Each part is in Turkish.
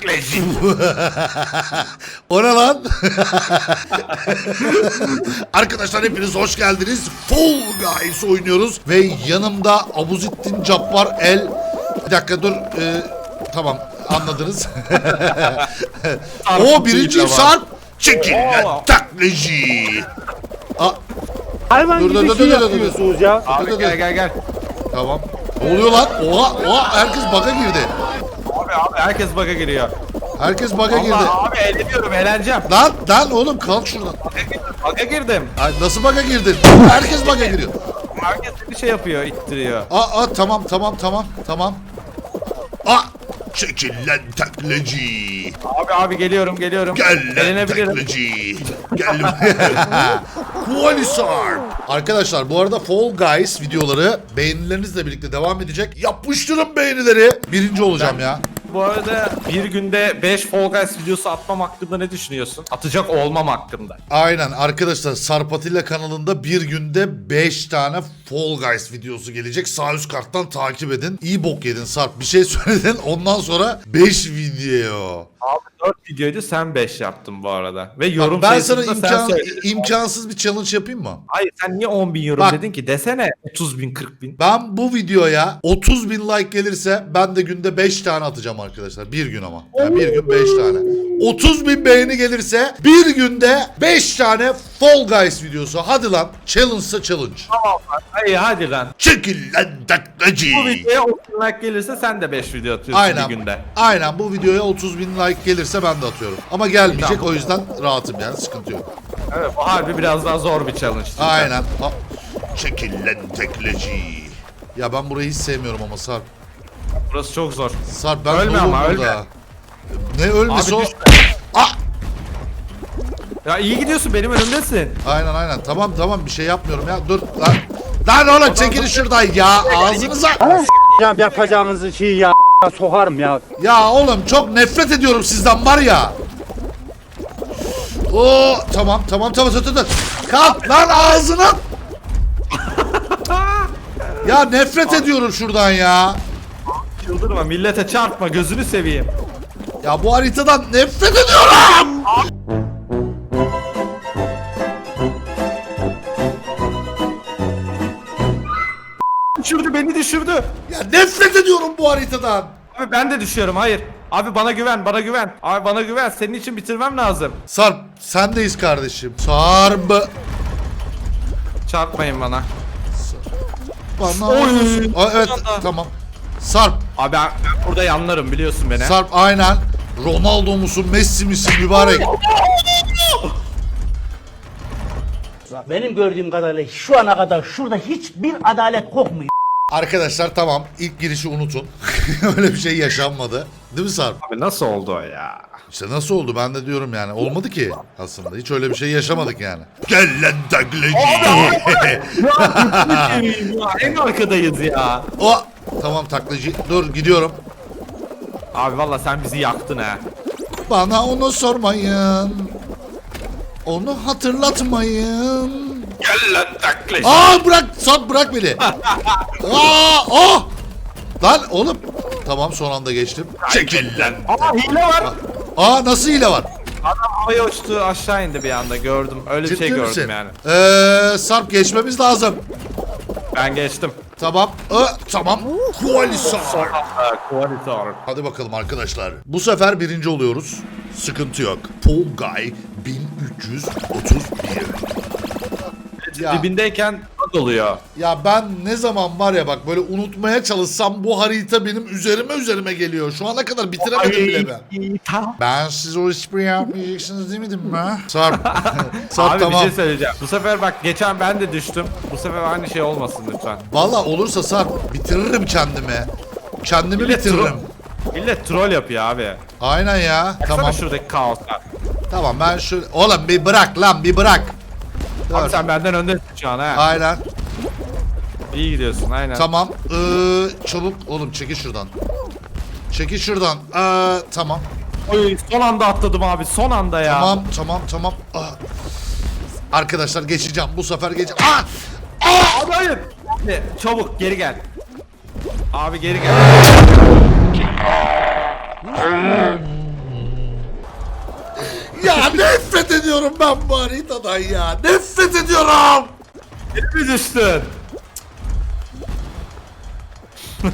taklacı. o ne lan? Arkadaşlar hepiniz hoş geldiniz. Fall Guys oynuyoruz ve yanımda Abuzittin Cabbar El. Bir dakika dur. Ee, tamam anladınız. o birinci Sarp. Çekil lan taklacı. Aa, Hayvan Dur, gibi dur, dur, şey dur, dur, dur. yapıyorsunuz ya. dur, dur, Abi gel dur. gel gel. Tamam. Ne oluyor lan? Oha, oha herkes bug'a girdi. Abi abi herkes bug'a giriyor. Herkes bug'a girdi. Allah abi eğleniyorum eğleneceğim. Lan lan oğlum kalk şuradan. Bug'a girdim. Bug'a girdim. Ay, nasıl bug'a girdin? Herkes bug'a giriyor. Herkes bir şey yapıyor ittiriyor. Aa, aa tamam tamam tamam tamam. Aa çekil lan taklacı. Abi abi geliyorum geliyorum. Gel lan Eğlenebilirim. taklacı. Gel. Qualisar. Arkadaşlar bu arada Fall Guys videoları beğenilerinizle birlikte devam edecek. Yapıştırın beğenileri. Birinci olacağım ya. Bu arada bir günde 5 Fall Guys videosu atmam hakkında ne düşünüyorsun? Atacak olmam hakkında. Aynen arkadaşlar Sarp Atilla kanalında bir günde 5 tane Fall Guys videosu gelecek. Sağ üst karttan takip edin. İyi bok yedin Sarp. Bir şey söyledin ondan sonra 5 video. Abi 4 videoydu sen 5 yaptın bu arada. Ve yorum ben sana sayısını da imkan, sen söyledin. imkansız bir challenge yapayım mı? Hayır sen niye 10 bin yorum Bak. dedin ki? Desene 30 bin 40 bin. Ben bu videoya 30 bin like gelirse ben de günde 5 tane atacağım arkadaşlar. Bir gün ama. Yani bir gün 5 tane. 30 bin beğeni gelirse bir günde 5 tane Fall Guys videosu. Hadi lan. Challenge'sa challenge. Tamam lan. Hayır hadi lan. Çekil lan taklacı. Bu videoya 30 like gelirse sen de 5 video atıyorsun Aynen. bir günde. Aynen bu videoya 30 bin like gelirse ben de atıyorum. Ama gelmeyecek Tamam. o yüzden rahatım yani sıkıntı yok. Evet bu harbi biraz daha zor bir challenge. Aynen. Ha. Çekil lan taklacı. Ya ben burayı hiç sevmiyorum ama Sarp. Burası çok zor. Sarp ben Ölme ama, burada. Ne ölmesi Abi o? Ah! Ya iyi gidiyorsun benim önümdesin. Aynen aynen tamam tamam bir şey yapmıyorum ya dur lan. Lan oğlum çekilin şuradan ya ağzınıza. Ya yapacağınızı şey ya sokarım ya. Ya oğlum çok nefret ediyorum sizden var ya. Oo tamam tamam tamam tamam tamam. Kalk lan ağzına. ya nefret ediyorum şuradan ya. Çıldırma millete çarpma gözünü seveyim. Ya bu haritadan nefret ediyorum. Düşürdü beni düşürdü. Ya nefret ediyorum bu haritadan. Abi ben de düşüyorum hayır. Abi bana güven bana güven. Abi bana güven senin için bitirmem lazım. Sarp sendeyiz kardeşim. Sarp. Çarpmayın bana. Bana Oy. Aa, evet tamam. Sarp. Abi ben, burada yanlarım biliyorsun beni. Sarp aynen. Ronaldo musun Messi misin mübarek? Benim gördüğüm kadarıyla şu ana kadar şurada hiçbir adalet kokmuyor. Arkadaşlar tamam ilk girişi unutun. Öyle bir şey yaşanmadı. Değil mi Sarp? Abi nasıl oldu o ya? İşte nasıl oldu ben de diyorum yani. Olmadı ki aslında. Hiç öyle bir şey yaşamadık yani. Gel lan taklacı. ya en arkadayız ya. o tamam taklacı. Dur gidiyorum. Abi valla sen bizi yaktın ha. Bana onu sormayın. Onu hatırlatmayın. Gel lan taklacı. Aa bırak Sarp bırak beni. Aa oh. Lan oğlum. Tamam son anda geçtim. Çekil lan. Aa hile var. Aa nasıl hile var? Adam havaya uçtu aşağı indi bir anda gördüm. Öyle bir şey Ciddi gördüm misin? yani. Ee, Sarp geçmemiz lazım. Ben geçtim. Tamam. Ee, tamam. Kualisar. Koalitör. Hadi bakalım arkadaşlar. Bu sefer birinci oluyoruz. Sıkıntı yok. Fall Guy 1331. Ya, Dibindeyken bug oluyor. ya ben ne zaman var ya bak böyle unutmaya çalışsam bu harita benim üzerime üzerime geliyor. Şu ana kadar bitiremedim bile ben. Ben siz o espri yapmayacaksınız demedim mi? Sarp. Sarp Abi tamam. bir şey söyleyeceğim. Bu sefer bak geçen ben de düştüm. Bu sefer aynı şey olmasın lütfen. Valla olursa Sarp bitiririm kendimi. Kendimi Millet bitiririm. troll- Millet troll yapıyor abi. Aynen ya. Tamam. Tamam. şuradaki kaoslar. Tamam ben şu... Oğlum bir bırak lan bir bırak. Abi sen benden öndesin şu an ha. Aynen. İyi gidiyorsun aynen. Tamam. Ee, çabuk oğlum çekil şuradan. Çekil şuradan. Ee, tamam. Oy, son anda atladım abi son anda ya. Tamam tamam tamam. Ah. Arkadaşlar geçeceğim. Bu sefer geç. Ah! Abi hayır. Abi, çabuk geri gel. Abi geri gel. Nefret ediyorum ben bu haritadan ya. Nefret ediyorum. Bir düştün.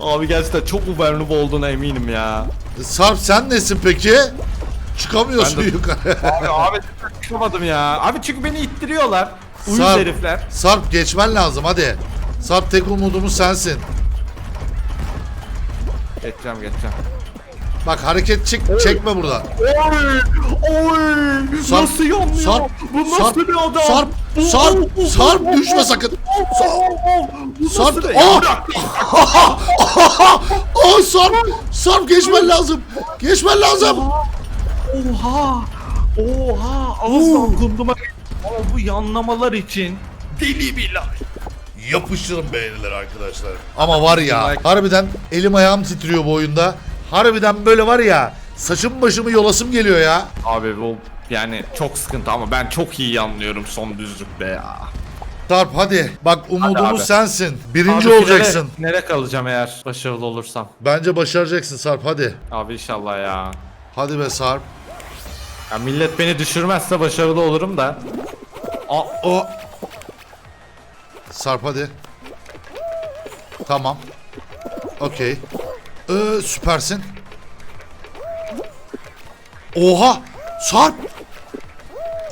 Abi gerçekten çok ubernup olduğuna eminim ya. Sarp sen nesin peki? Çıkamıyorsun Ben de- yukarı. Abi, abi çıkamadım ya. Abi çünkü beni ittiriyorlar. Uyuz Sarp, herifler. Sarp geçmen lazım hadi. Sarp tek umudumuz sensin. Geçeceğim geçeceğim. Bak hareket çık çekme burada. Oy! Oy! Sarp, nasıl yanmıyor? Sarp, Bu nasıl Sarp, bir adam? Sarp, Sarp, Sarp düşme sakın. Sarp, oh! Bırak. Aa Sarp, Sarp geçmen lazım. Geçmen lazım. Oha! Oha! Ağızdan kunduma Ama bu yanlamalar için deli bir like. Yapıştırın beğenileri arkadaşlar. Ama var ya harbiden elim ayağım titriyor bu oyunda. Harbiden böyle var ya saçım başımı yolasım geliyor ya. Abi bu yani çok sıkıntı ama ben çok iyi anlıyorum son düzlükte ya. Sarp hadi. Bak umudumuz abi. sensin. Birinci Abi olacaksın. Nereye kalacağım eğer başarılı olursam? Bence başaracaksın Sarp hadi. Abi inşallah ya. Hadi be Sarp. Ya millet beni düşürmezse başarılı olurum da. Aa, O. Sarp hadi. Tamam. Okey. Ee, süpersin. Oha! Sarp!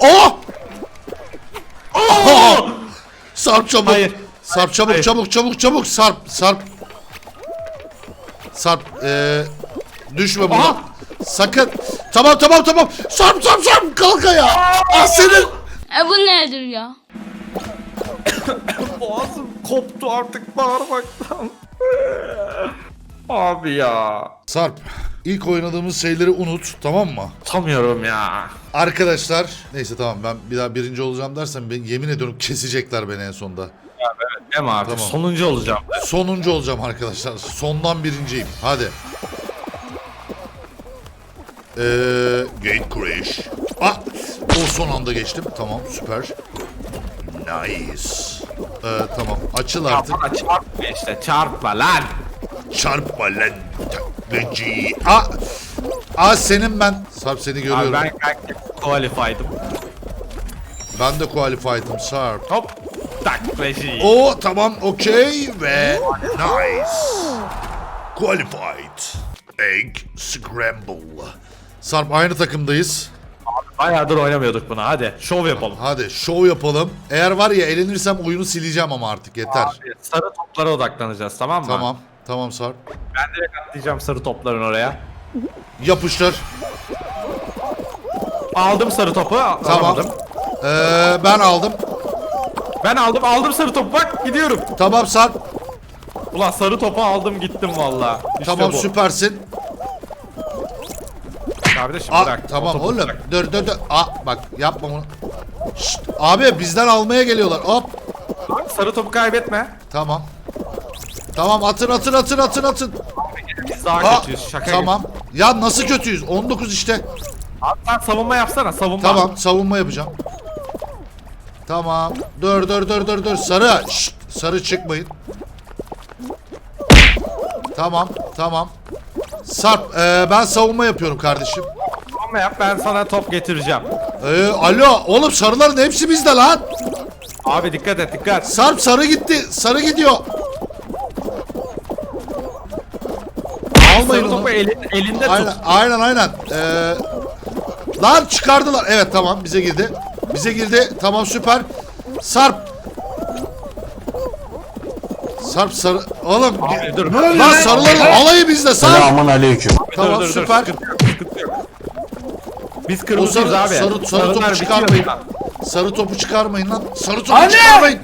Oh! Oh! Sarp çabuk. Hayır. Sarp çabuk Hayır. çabuk çabuk çabuk Sarp Sarp. Sarp ee, düşme buna. Aha! Sakın. Tamam tamam tamam. Sarp Sarp Sarp kalk ayağa. Ah senin. E bu nedir ya? boğazım koptu artık bağırmaktan. Abi ya. Sarp ilk oynadığımız şeyleri unut tamam mı? Tutamıyorum ya. Arkadaşlar neyse tamam ben bir daha birinci olacağım dersen ben yemin ediyorum kesecekler beni en sonda. Değil mi abi? Tamam. Sonuncu olacağım. Sonuncu olacağım arkadaşlar. Sondan birinciyim. Hadi. Ee, gate crash. Ah! O son anda geçtim. Tamam süper. Nice. Ee, tamam açıl artık. Bana çarpma işte çarpma lan. Çarpma lan. Taklacı. Ah! Ah senin ben. Sarp seni Abi görüyorum. ben, ben qualified'ım. Ben de qualified'ım Sarp. Hop. Taklacı. O tamam okey ve nice. Qualified. Egg scramble. Sarp aynı takımdayız. Bayağıdır oynamıyorduk bunu hadi. Şov yapalım. Hadi show yapalım. Eğer var ya elenirsem oyunu sileceğim ama artık yeter. Abi, sarı toplara odaklanacağız tamam mı? Tamam. Tamam Sarp. Ben direkt atlayacağım sarı topların oraya. Yapıştır. Aldım sarı topu. Tamam. Alamadım. Ee, ben aldım. Ben aldım aldım sarı topu bak gidiyorum. Tamam Sarp. Ulan sarı topu aldım gittim valla. İşte tamam bu. süpersin. Kardeşim Aa, bırak. tamam oğlum. bırak. Dur dur dur. Aa, bak yapma bunu. Şşt, abi bizden almaya geliyorlar. Hop. Abi, sarı topu kaybetme. Tamam. Tamam atın atın atın atın atın. Biz daha Aa, kötüyüz şaka tamam. Ya nasıl kötüyüz? 19 işte. Abi sen savunma yapsana savunma. Tamam savunma yapacağım. Tamam. Dur dur dur dur dur. Sarı. Şşt, sarı çıkmayın. Tamam tamam. Sarp e, ben savunma yapıyorum kardeşim. Savunma yap ben sana top getireceğim. E, alo oğlum sarıların hepsi bizde lan. Abi dikkat et dikkat. Sarp sarı gitti. Sarı gidiyor. Almayın Sarı onu. topu elin, elinde Aynen tut. aynen aynen. Ee, lan çıkardılar. Evet tamam bize girdi. Bize girdi. Tamam süper. Sarp. Sarp sarı. Oğlum. Abi, dur. Lan sarıların alayı bizde Sarp. Selamun aleyküm. Tamam dur, dur, süper. Sıkıntı yok, sıkıntı yok. Biz O kırmızıyız sarı, abi. sarı, sarı Sarılar topu bitiyor çıkarmayın. lan. Sarı topu çıkarmayın lan. Sarı topu çıkarmayın.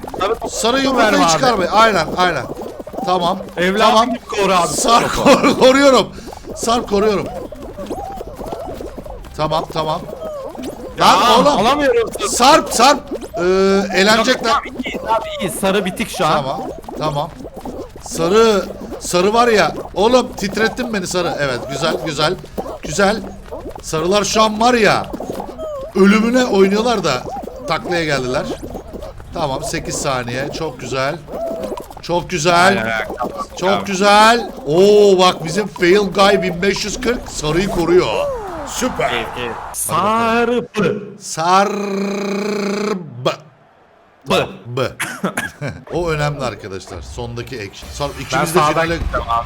Sarı yumurtayı verme abi. çıkarmayın. Aynen aynen. Tamam. Evladım tamam. koru abi. Sarp kor- koruyorum. Sarp koruyorum. Tamam tamam. Lan Aa, oğlum. Alamıyorum. Sarp sarp. Ee, eğlenecekler. İyiyiz abi iyiyiz. Sarı bitik şu an. Tamam tamam. Sarı. Sarı var ya. Oğlum titrettin beni sarı. Evet güzel güzel. Güzel. Sarılar şu an var ya. Ölümüne oynuyorlar da taklaya geldiler. Tamam 8 saniye. Çok güzel. Çok güzel. Çok güzel. Oo bak bizim fail guy 1540 sarıyı koruyor. Süper. Sarpı. Sarb. Bı. B. o önemli arkadaşlar. Sondaki ek. Sarp Ben ikimiz de finale...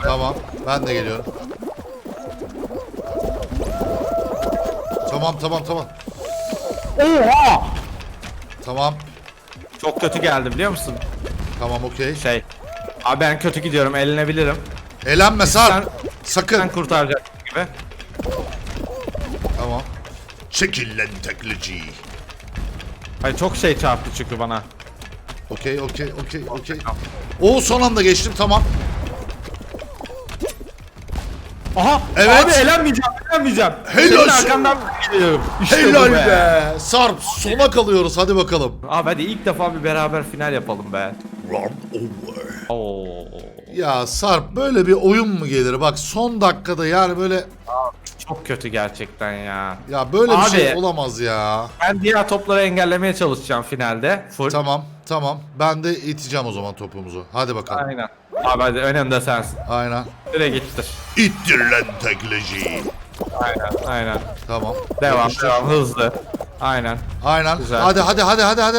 Tamam. Ben de geliyorum. Tamam tamam tamam. Oha! Tamam. Çok kötü geldi biliyor musun? Tamam okey. Şey. Abi ben kötü gidiyorum elenebilirim. Elenme Sarp. Sen- Sakın. Sen kurtaracaksın gibi. Tamam. Çekil lan taklacı. Ay çok şey çarptı çünkü bana. Okey okey okey okey. O son anda geçtim tamam. Aha! Evet. Abi elenmeyeceğim, elenmeyeceğim. Helal Senin olsun. arkandan geliyorum. İşte Helal bu be. Sarp sona kalıyoruz hadi bakalım. Abi hadi ilk defa bir beraber final yapalım be. Round over. Oo. Ya Sarp böyle bir oyun mu gelir? Bak son dakikada yani böyle Çok kötü gerçekten ya. ya böyle bir Abi. şey olamaz ya. Ben diğer topları engellemeye çalışacağım finalde. Full. Tamam tamam. Ben de iteceğim o zaman topumuzu. Hadi bakalım. Aynen. Abi hadi önemli sensin. Aynen. Direkt gittir. İttir lan taklacı. Aynen, aynen. Tamam. Devam, Yapıştır. devam, hızlı. Aynen. Aynen. Güzel. Hadi hadi hadi hadi hadi.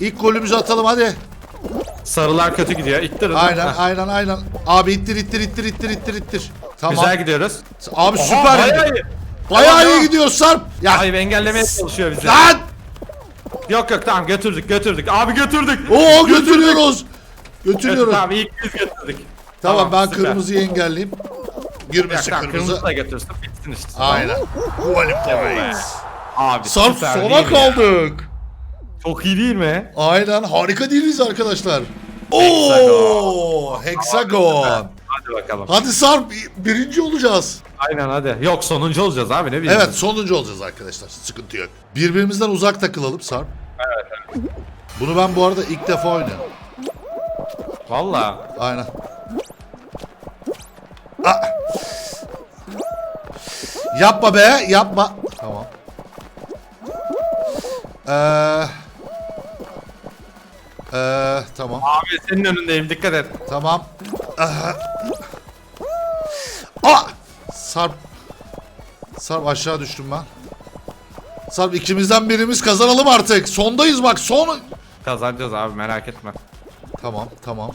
İlk golümüzü atalım hadi. Sarılar kötü gidiyor. İttirin. Aynen Heh. aynen aynen. Abi ittir ittir ittir ittir ittir ittir. Tamam. Güzel gidiyoruz. Abi Oha, süper bayağı gidiyor. iyi. Bayağı iyi gidiyor Sarp. Ya Ay engellemeye çalışıyor bizi. lan! Yok yok tamam götürdük götürdük. Abi götürdük. Oo götürüyoruz. Götürüyoruz. tamam ilk biz götürdük. Tamam, ben süper. kırmızıyı engelleyeyim. Yok, Girmesin tamam, kırmızı. kırmızı da götürsün bitsin işte. Aynen. Qualifies. Abi Sarp süper sona değil mi ya? kaldık. Çok iyi değil mi? Aynen harika değiliz arkadaşlar. Oo, hexagon. Hadi bakalım. Hadi Sarp birinci olacağız. Aynen hadi. Yok sonuncu olacağız abi ne bileyim. Evet sonuncu olacağız arkadaşlar. Sıkıntı yok. Birbirimizden uzak takılalım Sarp. Evet. Bunu ben bu arada ilk defa oynuyorum. Valla. Aynen. Ah. Yapma be, yapma. Tamam. Ee, ee, tamam, Abi senin önündeyim dikkat et. tamam. Ah. Ah! Sarp. Sarp aşağı düştüm ben. Sarp ikimizden birimiz kazanalım artık. Sondayız bak son. Kazanacağız abi merak etme. Tamam, tamam.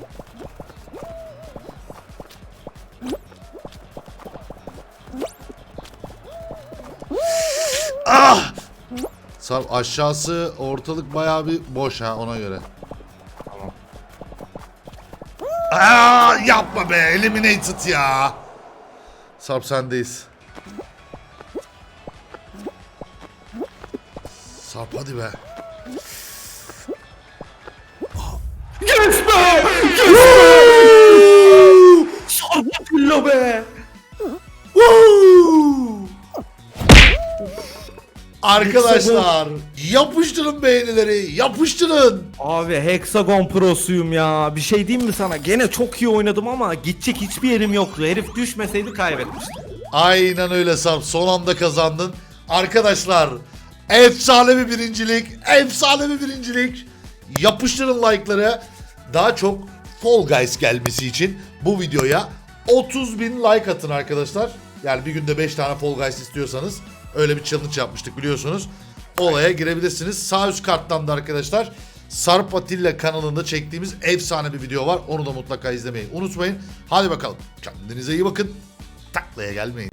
Ah! Sarp aşağısı ortalık bayağı bir boş ha ona göre. Aa, yapma be eliminated ya. Sarp sendeyiz. Sarp hadi be. Yes be! Sarpatilla be! Arkadaşlar yapıştırın beğenileri yapıştırın. Abi Hexagon Pro'suyum ya. Bir şey diyeyim mi sana? Gene çok iyi oynadım ama gidecek hiçbir yerim yoktu. Herif düşmeseydi kaybetmiştim. Aynen öyle Sarp son anda kazandın. Arkadaşlar efsane bir birincilik efsane bir birincilik. Yapıştırın like'ları. Daha çok Fall Guys gelmesi için bu videoya 30 bin like atın arkadaşlar. Yani bir günde 5 tane Fall Guys istiyorsanız öyle bir challenge yapmıştık biliyorsunuz. Olaya girebilirsiniz. Sağ üst karttan da arkadaşlar Sarp Atilla kanalında çektiğimiz efsane bir video var. Onu da mutlaka izlemeyi unutmayın. Hadi bakalım. Kendinize iyi bakın. Taklaya gelmeyin.